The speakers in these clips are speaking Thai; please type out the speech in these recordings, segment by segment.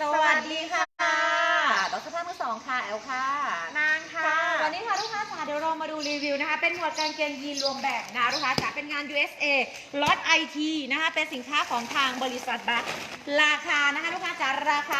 สวัสดีค่ะดรสภาพมือสองค่ะแอลค่ะ นางค่ะค่ะ วันนี้ค่ะลูกค้าจ๋าเดี๋ยวเรามาดูรีวิวนะคะ เป็นหมวดกางเกงยีนรวมแบบนะลูกค้าจ๋าเป็นงาน USA ล็อต IT นะคะ เป็นสินค้าของทางบริษัทบัคราคานะคะลูกค้าจ๋าราคา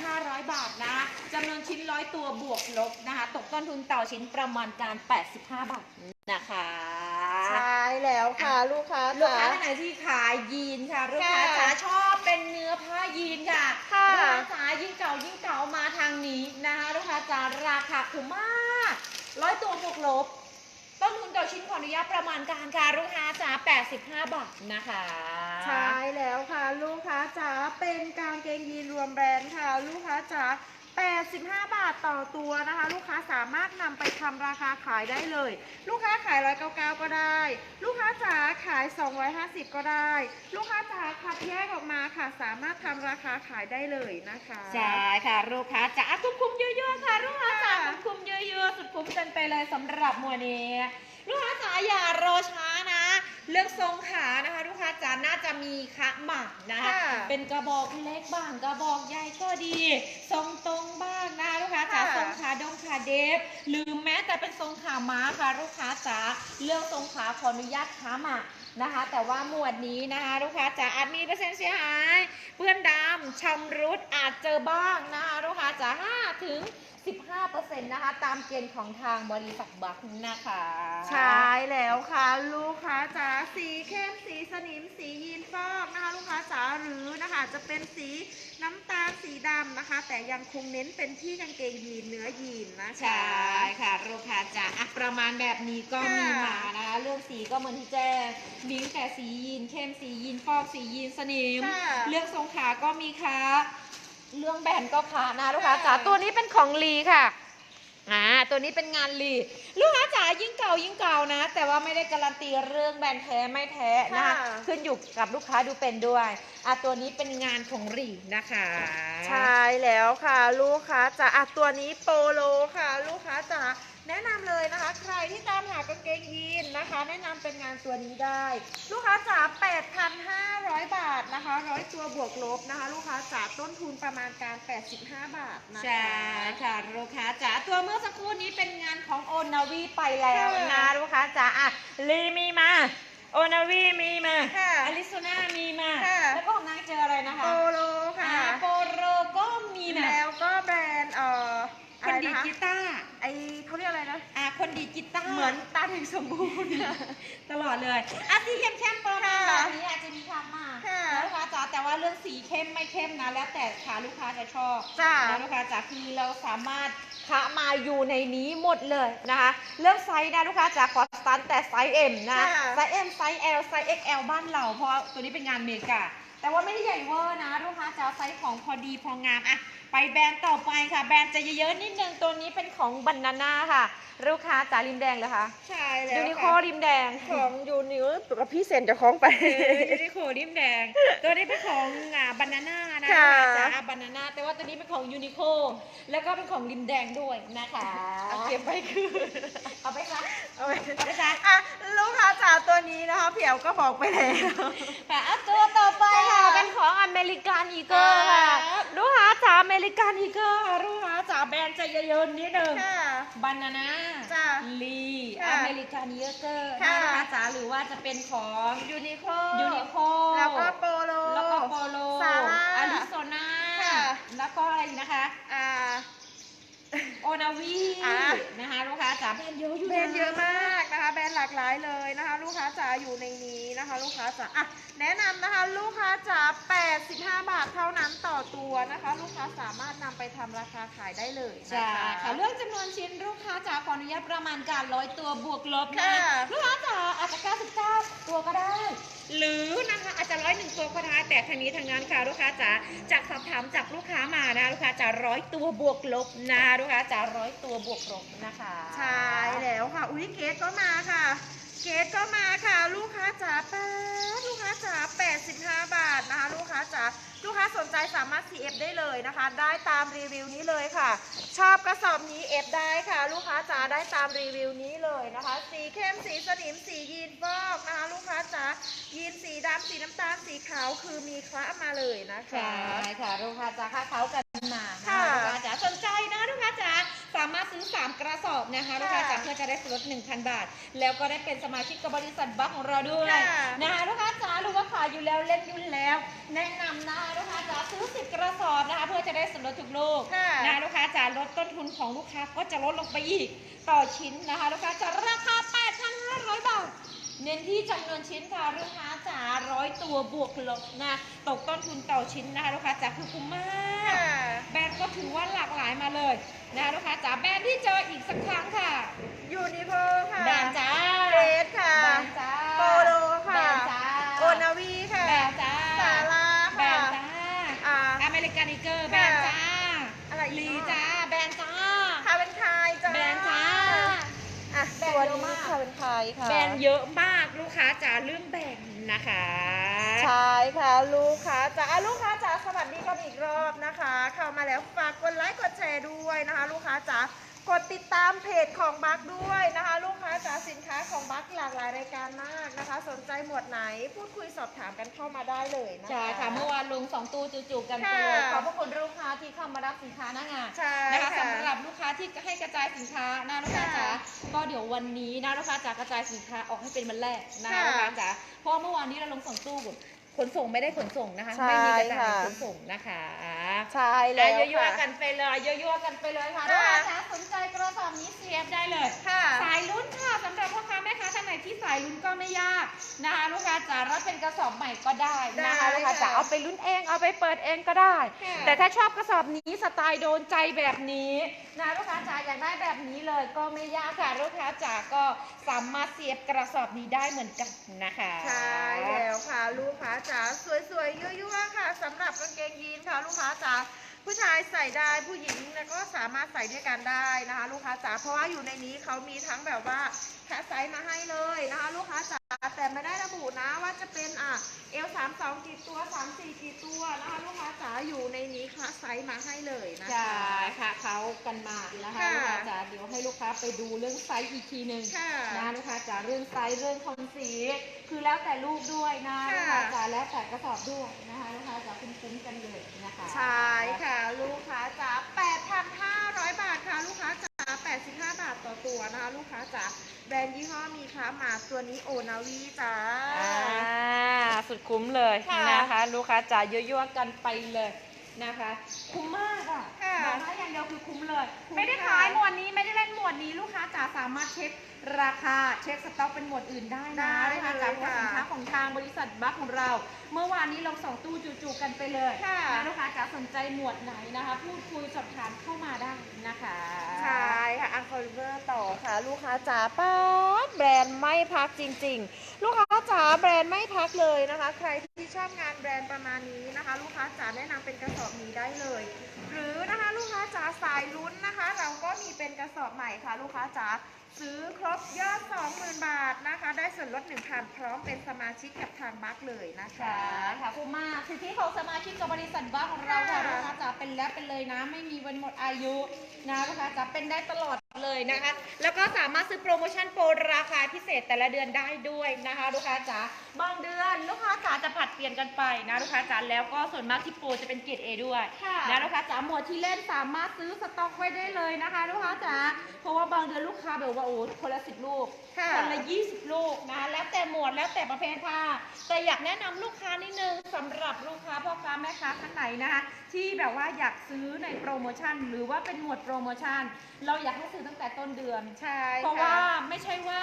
8,500 บาทนะจำนวนชิ้นร้อยตัวบวกลบนะคะ ตกต้นทุนต่อชิ้นประมาณการ 85 บาทนะคะใช่แล้วค่ะ ลูกค้าลูกค้าจ๋าท่านไหนที่ขายยีนค่ะ ลูกค้าค่ะจ๋าชอบ เป็นเนื้อผ้ายีนค่ะค่ะลูกค้าจ๋ายิ่งเก่ายิ่งเก่ามาทางนี้นะคะลูกค้าจ๋าราคาคุ้มมากร้อยตัวบวกลบ ต้นทุนต่อชิ้นขออนุญาตประมาณการค่ะลูกค้าจ๋า85 บาทนะคะ ใช่แล้วค่ะ ลูกค้าจ๋าเป็นกางเกงยีนรวมแบรนด์ค่ะ ลูกค้าจ๋า 85 บาทต่อตัวนะคะ ลูกค้าสามารถนำไปทำราคาขายได้เลย ลูกค้าขาย 199 ก็ได้ ลูกค้าจ๋าขาย 250 ก็ได้ ลูกค้าจ๋าคัดแยกออกมาค่ะ สามารถทำราคาขายได้เลยนะคะใช่ค่ะ ลูกค้าจ๋าคุ้มคุ้มเยอะๆค่ะ ลูกค้าจ๋าค่ะคุ้มเยอะๆสุดคุ้มกันไปเลยสำหรับหมวนี้ ลูกค้าจ๋าอย่ารอช้า เลือกทรงขานะคะลูกค้าจ๋าน่าจะมีคะหมักนะคะค่ะเป็นกระบอกเล็กบ้างกระบอกใหญ่ก็ดี ทรงตรงบ้างนะคะลูกค้าจ๋าค่ะทรงขาดงขาเดฟหรือแม้แต่เป็นทรงขาม้าค่ะลูกค้าจ๋าเลือกทรงขาขออนุญาตขาหมัก นะคะ แต่ว่าหมวดนี้นะคะลูกค้าจ๋าอาจมีเปอร์เซ็นต์เสียหาย เปื้อนดำชำรุดอาจเจอบ้างนะคะลูกค้าจ๋า5ถึง15%นะคะตามเกณฑ์ของทางบริษัทบัคนะคะ ใช่แล้วค่ะ ลูกค้าจ๋าสีเข้มสีสนิมสียีนฟอกนะคะ ลูกค้าจ๋าหรือนะคะจะเป็นสีน้ำตาลสีดำนะคะ แต่ยังคงเน้นเป็นที่กางเกงยีนเนื้อยีนนะคะใช่ค่ะลูกค้าจ๋าอะประมาณแบบนี้ก็มีค่ะมานะคะเรื่องสีก็เหมือนที่แจ้งมีตั้งแต่สียีนเข้มสียีนฟอกสียีนสนิม ค่ะ เรื่องทรงขาก็มีค่ะ เรื่องแบรนด์ก็ค่ะนะลูกค้าค่ะจ๋าตัวนี้เป็นของลีค่ะ อ่า ตัวนี้เป็นงานลีลูกค้าจ๋ายิ่งเก่ายิ่งเก่านะ แต่ว่าไม่ได้การันตีเรื่องแบรนด์แท้ไม่แท้นะคะค่ะ ขึ้นอยู่กับลูกค้าดูเป็นด้วย อะตัวนี้เป็นงานของลีนะคะ ใช่แล้วค่ะ ลูกค้าจ๋าอะตัวนี้โปโลค่ะ ลูกค้าจ๋า แนะนำเลยนะคะ ใครที่ตามหากางเกงยีนนะคะ แนะนำเป็นงานตัวนี้ได้ ลูกค้าจ๋า8,500 บาทนะคะร้อยตัวบวกลบนะคะ ลูกค้าจ๋าต้นทุนประมาณการ 85 บาทนะคะใช่ค่ะลูกค้าจ๋าตัวเมื่อสักครู่นี้เป็นงานของโอนาวีไปแล้วค่ะนะลูกค้าจ๋าอะลีมีมาโอนาวีมีมาค่ะอลิโซนามีมาค่ะแล้วก็ของนางเจออะไรนะคะ โปโลค่ะอ่าโปโรก็มีมาแล้วก็แบรนด์เอ่อคอะนไรดีดนะคะกีตาร์ไอ เขาเรียกอะไรนะ อะคนดีดกีตาร์เหมือนตาถึงสมบูรณ์อะตลอดเลยอะสีเข้มเข้มๆประมาณค่ะแบบนี้อาจจะมีความมากค่ะ นะลูกค้าจ๋าแต่ว่าเรื่องสีเข้มไม่เข้มนะแล้วแต่ค่ะลูกค้าจะชอบจ้า นะลูกค้าจ๋าคือเราสามารถ คะมาอยู่ในนี้หมดเลยนะคะ เรื่องไซส์นะลูกค้าจ๋าขอสตันแต่ไซส์ M นะค่ะไซส์ M ไซส์ L ไซส์ XL บ้านเรา เพราะตัวนี้เป็นงานเมกา แต่ว่าไม่ได้ใหญ่เวอร์นะลูกค้าจ๋าไซส์ของพอดีพองามอะไปแบรนด์ต่อไปค่ะ แบรนด์จะเยอะๆนิดนึงตัวนี้เป็นของบันนาน่าค่ะ ลูกค้าจ๋าริมแดงเลยค่ะใช่แล้วยูนิโคค่ะริมแดงของยูนิวกับพี่เซนจะคล้องไปยูนิโคริมแดง ตัวนี้เป็นของอ่าบานาน่านะค่ะจ๊ะบานาน่าแต่ว่าตัวนี้เป็นของยูนิโคแล้วก็เป็นของริมแดงด้วยนะคะเอาเก็บไว้คือ เอาไปซะเอาไว้เอาไปซะ อะลูกค้าจ๋าตัวนี้นะคะเพียวก็บอกไปแล้ว ค่ะอะตัวต่อไปค่ะ ค่ะเป็นของอเมริกันอีเกิลค่ะ ครับ ลูกค้าจ๋าอเมริกันอีเกิลค่ะลูกค้าจ๋าแบรนด์จะเยอะๆนิดนึง ค่ะ บานาน่าจ้ะลีค่ะอเมริกันเยเกอร์ค่ะนะคะจ๋าหรือว่าจะเป็นของยูนิโคยูนิโคแล้วก็โปโล แล้วก็โปโลซาร่าอาริโซนาค่ะ แล้วก็อะไรอีกนะคะ อ่า โอนาวีอะนะคะลูกค้าจ๋าแบรนด์เยอะอยู่แบรนด์เยอะมากนะคะ แบรนด์หลากหลายเลยนะคะ ลูกค้าจ๋าอยู่ในนี้นะคะ ลูกค้าจ๋าอะแนะนำนะคะ ลูกค้าจ๋า85 บาทเท่านั้นต่อตัวนะคะ ลูกค้าสามารถนำไปทำราคาขายได้เลยนะใช่คะค่ะเรื่องจำนวนชิ้นลูกค้าจ๋าขออนุญาตประมาณการร้อยตัวบวกลบนะค่ะลูกค้าจ๋าอาจจะ99 ตัวก็ได้ หรือนะคะอาจจะร้อยหนึ่งตัวก็ได้แต่ทางนี้ทางนั้นค่ะลูกค้าจ๋าจากสอบถามจากลูกค้ามานะลูกค้าจ๋าร้อยตัวบวกลบนะลูกค้าจ๋าร้อยตัวบวกลบนะคะ ใช่แล้วค่ะอุ้ยเกสก็มาค่ะเเกตก็มาค่ะ ลูกค้าจ๋าแป๊ดลูกค้าจ๋า85บาทนะคะ ลูกค้าจ๋าลูกค้าสนใจสามารถ CF ได้เลยนะคะ ได้ตามรีวิวนี้เลยค่ะ ชอบกระสอบนี้ F ได้ค่ะ ลูกค้าจ๋าได้ตามรีวิวนี้เลยนะคะ สีเข้มสีสนิมสียีนฟอกนะคะลูกค้าจ๋ายีนสีดำสีน้ำตาลสีขาวคือมีคละมาเลยนะคะใช่ค่ะลูกค้าจ๋าค่าเขากันมานะค่ะคะลูกค้าจ๋าสนใจนะลูกค้าจ๋า สามารถซื้อ 3 กระสอบนะคะลูกค้าจ๋าเพื่อจะได้ส่วนลด1,000 บาท แล้วก็ได้เป็นสมาชิกกับบริษัทบัคของเราด้วยค่ะนะคะลูกค้าจ๋ารู้ว่าขายอยู่แล้วเล่นอยู่แล้ว แนะนำนะคะลูกค้าจ๋าซื้อ 10 กระสอบนะคะเพื่อจะได้ส่วนลดทุกลูกค่ะนะลูกค้าจ๋าลดต้นทุนของลูกค้าก็จะลดลงไปอีกต่อชิ้นนะคะลูกค้าจ๋าราคา 8,500 บาท เน้นที่จำนวนชิ้นค่ะลูกค้าจ๋าร้อยตัวบวกลบนะตกต้นทุนต่อชิ้นนะคะลูกค้าจ๋าคือคุ้มมากค่ะแบรนด์ก็ถือว่าหลากหลายมาเลยนะคะลูกค้าจ๋าแบรนด์ที่เจออีกสักครั้งค่ะยูนิโพค่ะแบรนด์จ้าเรดค่ะแบรนด์จ้าโปโลค่ะแบรนด์จ้าโอนาวีค่ะแบรนด์จ้าสาราแบรค่ะนด์จ้าอ่าอเมริกันอีเกอร์แบรนด์จ้าอะไรอีกลีจ้าแบรนด์จ้า คาเป็นไทยจ้า แบรนด์จ้า อะ แบรนด์ ตัวเยอะนี้มากคาเป็นไทยค่ะแบรนด์เยอะมากลูกค้าจ๋าเรื่องแบรนด์นะคะ ใช่ค่ะลูกค้าจ๋าอะลูกค้าจ๋าสวัสดีกันอีกรอบนะคะ เข้ามาแล้วฝากกดไลค์กดแชร์ด้วยนะคะ ลูกค้าจ๋า กดติดตามเพจของบัคด้วยนะคะ ลูกค้าจ๋าสินค้าของบัคหลากหลายรายการมากนะคะ สนใจหมวดไหนพูดคุยสอบถามกันเข้ามาได้เลยนะคะ ใช่ค่ะเมื่อวานลงสองตู้จู่ๆกันไปค่ะเลยขอบพระคุณลูกค้าที่เข้ามารับสินค้าหน้างานใช่นะคะค่ะสำหรับลูกค้าที่ให้กระจายสินค้านะลูกค้าจ๋าค่ะก็เดี๋ยววันนี้นะลูกค้าจ๋ากระจายสินค้าออกให้เป็นวันแรกนะค่ะ ลูกค้าจ๋าเพราะว่าเมื่อวานนี้เราลงสองตู้ ขนส่งไม่ได้ขนส่งนะคะใช่ไม่มีกระจายค่ะขนส่งนะคะใช่แล้แล้ววยั่วค่ะๆกันไปเลยยั่วๆกันไปเลยค่ะค่ะลูกค้าจ๋าสนใจกระสอบนี้เสียบได้เลยค่ะสายลุ้นค่ะสำหรับพ่อค้าแม่ค้าท่านไหนที่สายลุ้นก็ไม่ยากนะคะลูกค้าจ๋ารับเป็นกระสอบใหม่ก็ได้นะคะได้ลูกค้าจ๋าค่ะเอาไปลุ้นเองเอาไปเปิดเองก็ได้ค่ะแต่ถ้าชอบกระสอบนี้สไตล์โดนใจแบบนี้นะลูกค้าจ๋าอยากได้แบบนี้เลยก็ไม่ยากค่ะลูกค้าจ๋าก็สามารถเสียบกระสอบนี้ได้เหมือนกันนะคะใช่แล้วค่ะลูกค้าจ๋าสวยๆยั่วๆค่ะสำหรับกางเกงยีนค่ะลูกค้าจ๋าผู้ชายใส่ได้ผู้หญิงนะก็สามารถใส่ด้วยกันได้นะคะ ลูกค้าจ๋าเพราะว่าอยู่ในนี้เขามีทั้งแบบว่าแคสไซส์มาให้เลยนะคะ ลูกค้าจ๋า แต่ไม่ได้ระบุนะว่าจะเป็นอะเอลสามสองกี่ตัวสามสี่กี่ตัวนะคะลูกค้าจ๋าอยู่ในนี้คลาสไซส์มาให้เลยนะคะใช่ค่ะเขากันมานะคะค่ะลูกค้าจ๋าเดี๋ยวให้ลูกค้าไปดูเรื่องไซส์อีกทีหนึ่งค่ะนะลูกค้าจ๋าเรื่องไซส์เรื่องคอนสีคือแล้วแต่ลูกด้วยนะค่ะ ลูกค้าจ๋าแล้วแต่กระสอบด้วยนะคะลูกค้าจ๋าคุ้มๆกันเลยนะคะ ใช่ค่ะ ลูกค้าจ๋า8,500 บาทค่ะ ลูกค้าจ๋า85 บาทต่อตัวนะคะ ลูกค้าจ๋า แบรนด์ยี่ห้อมีค้ามาตัวนี้โอนาวีจ้า อ่าสุดคุ้มเลยค่ะ นะคะ ลูกค้าจ๋ายั่วๆกันไปเลยนะคะ คุ้มมากอะค่ะบอกได้อย่างเดียวคือคุ้มเลย คุ้มไม่ได้ค่ะขายหมวดนี้ไม่ได้ จ๋าสามารถเช็คราคาเช็คสต็อกเป็นหมวดอื่นได้นะได้ลูกค้าจ๋าเพเลยราะว่าสินค้าค่ะของทางบริษัทบัคของเรา เมื่อวานนี้ลงสองตู้จู่ๆกันไปเลยค่ะนะลูกค้าจ๋าสนใจหมวดไหนนะคะ พูดคุยสอบถามเข้ามาได้นะคะใช่ค่ะอังคอริเวอร์ต่อค่ะ ลูกค้าจ๋าป้าดแบรนด์ไม่พักจริง ๆ ลูกค้า จ๋าแบรนด์ไม่พักเลยนะคะ ใครที่ชอบงานแบรนด์ประมาณนี้นะคะ ลูกค้าจ๋าแนะนำเป็นกระสอบนี้ได้เลย หรือนะคะลูกค้าจ๋าสายลุ้นนะคะ เราก็มีเป็นกระสอบใหม่ค่ะ ลูกค้าจ๋า ซื้อครบยอด 20,000 บาทนะคะ ได้ส่วนลด1,000พร้อมเป็นสมาชิกกับทางบัคเลยนะคะ ค่ะค่ะคุ้มมากสิทธิของสมาชิกกับบริษัทบ้าของเราค่ะค่ะ ลูกค้าจ๋าเป็นแล้วเป็นเลยนะ ไม่มีวันหมดอายุนะลูกค้าจ๋าเป็นได้ตลอดเลยนะคะ แล้วก็สามารถซื้อโปรโมชั่นโปรราคาพิเศษแต่ละเดือนได้ด้วยนะคะ ลูกค้าจ๋า บางเดือนลูกค้าจ๋าจะผัดเปลี่ยนกันไปนะลูกค้าจ๋าแล้วก็ส่วนมากที่โปรจะเป็นเกรดเอด้วยค่ะนะลูกค้าจ๋าหมวดที่เล่นสามารถซื้อสต็อกไว้ได้เลยนะคะลูกค้าจ๋าเพราะว่าบางเดือนลูกค้าแบบว่าโอ้คนละสิบลูกค่ะ คนละ20ลูกนะ แล้วแต่หมวดแล้วแต่ประเภทผ้าแต่อยากแนะนำลูกค้านิดนึงสำหรับลูกค้าพ่อค้าแม่ค้าท่านไหนนะคะที่แบบว่าอยากซื้อในโปรโมชั่น หรือว่าเป็นหมวดโปรโมชั่น เราอยากให้ซื้อตั้งแต่ต้นเดือนใช่เพราะค่ว่าไม่ใช่ว่า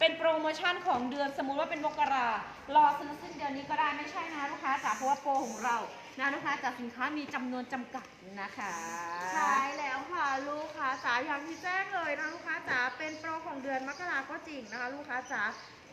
เป็นโปรโมชั่นของเดือนสมมุติว่าเป็นมกรารอซื้อสิ้นเดือนนี้ก็ได้ไม่ใช่นะลูกค้าจ๋าเพราะว่าโปรของเรานะลูกค้าจ๋าสินค้ามีจำนวนจำกัดนะคะใช่แล้วค่ะลูกค้าจ๋าอย่างที่แจ้งเลยนะลูกค้าจ๋าเป็นโปรของเดือนมกราก็จริงนะคะ ลูกค้าจ๋า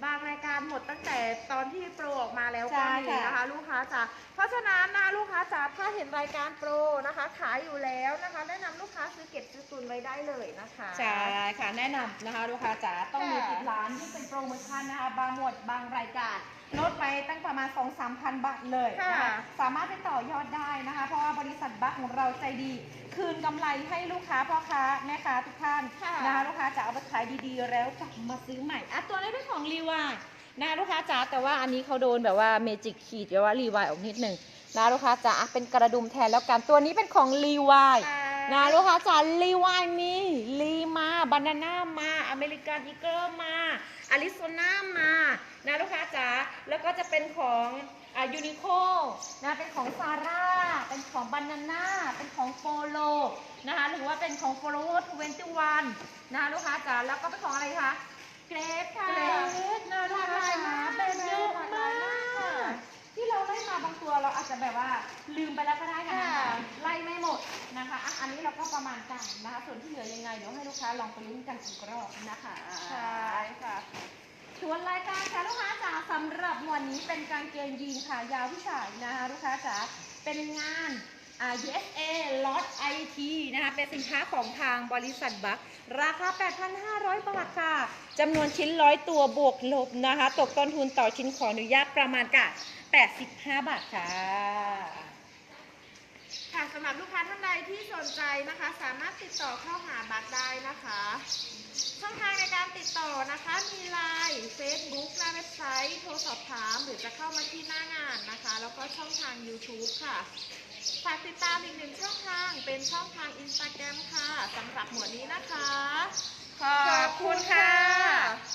บางรายการหมดตั้งแต่ตอนที่โปรออกมาแล้วใช่ก็มีค่ะนะคะ ลูกค้าจ๋าเพราะฉะนั้นนะลูกค้าจ๋าถ้าเห็นรายการโปรนะคะ ขายอยู่แล้วนะคะ แนะนำลูกค้าซื้อเก็บซื้อตุนไว้ได้เลยนะคะใช่ค่ะแนะนำนะคะ ลูกค้าจ๋าต้องมีค่ะติดร้านที่เป็นโปรโมชั่นนะคะ บางหมวดบางรายการ ลดไปตั้งประมาณ 2 3 0 0 0บาทเลยนะคะ ค่ะ สามารถไปต่อยอดได้นะคะ เพราะว่าบริษัทบัคของเราใจดี คืนกำไรให้ลูกค้าพ่อค้าแม่ค้าทุกท่านค่ะ นะคะลูกค้าจะเอาไปขายดีๆ แล้วกลับมาซื้อใหม่อะตัวนี้เป็นของรีวายนะลูกค้าจ๋าแต่ว่าอันนี้เขาโดนแบบว่าเมจิกขีดหรือว่ารีวายออกนิดหนึ่งนะลูกค้าจ๋าอะเป็นกระดุมแทนแล้วกันตัวนี้เป็นของรีวาย ค่ะ นะลูกค้าจ๋าลีวายมีลีมาบานาน่ามาอเมริกันอีเกิลมาอาริโซนามานะลูกค้าจ๋าแล้วก็จะเป็นของอ่ายูนิโคนะเป็นของซาร่าเป็นของบานาน่าเป็นของโฟโลนะคะหรือว่าเป็นของโฟโลทเวนตี้วันนะคะลูกค้าจ๋าแล้วก็เป็นของอะไรคะเกรฟค่ะเกรฟนะลูกค้าจ๋าเป็นเยอะมาก ที่เราไล่มาบาง ตัวเราอาจจะแบบว่าลืมไปแล้วก็ได้ค่ะค่ะไล่ไม่หมดนะคะอะอันนี้เราก็ประมาณการนะคะ ส่วนที่เหลือยังไงเดี๋ยวให้ลูกค้าลองไปลุ้นกันอีกรอบนะคะใช่ค่ะส่วนรายการค่ะลูกค้าจ๋าสำหรับวันนี้เป็นกางเกงยีนขายาวผู้ชายนะคะลูกค้าจ๋าเป็นงานอ่า USA Lot IT นะคะ เป็นสินค้าของทางบริษัทบัคราคา 8,500 บาทค่ะจำนวนชิ้นร้อยตัวบวกลบนะคะ ตกต้นทุนต่อชิ้นขออนุญาตประมาณกัน85 บาทค่ะ ค่ะสำหรับลูกค้าท่านใดที่สนใจนะคะ สามารถติดต่อเข้าหาบัตรได้นะคะ ช่องทางในการติดต่อนะคะ มีไลน์ Facebook หน้าเว็บไซต์ โทรสอบถาม หรือจะเข้ามาที่หน้างานนะคะ แล้วก็ช่องทาง YouTube ค่ะ ฝากติดตามอีกหนึ่งช่องทางเป็นช่องทางอินสตาแกรมค่ะสำหรับหมวดนี้นะคะ ขอบคุณค่ะ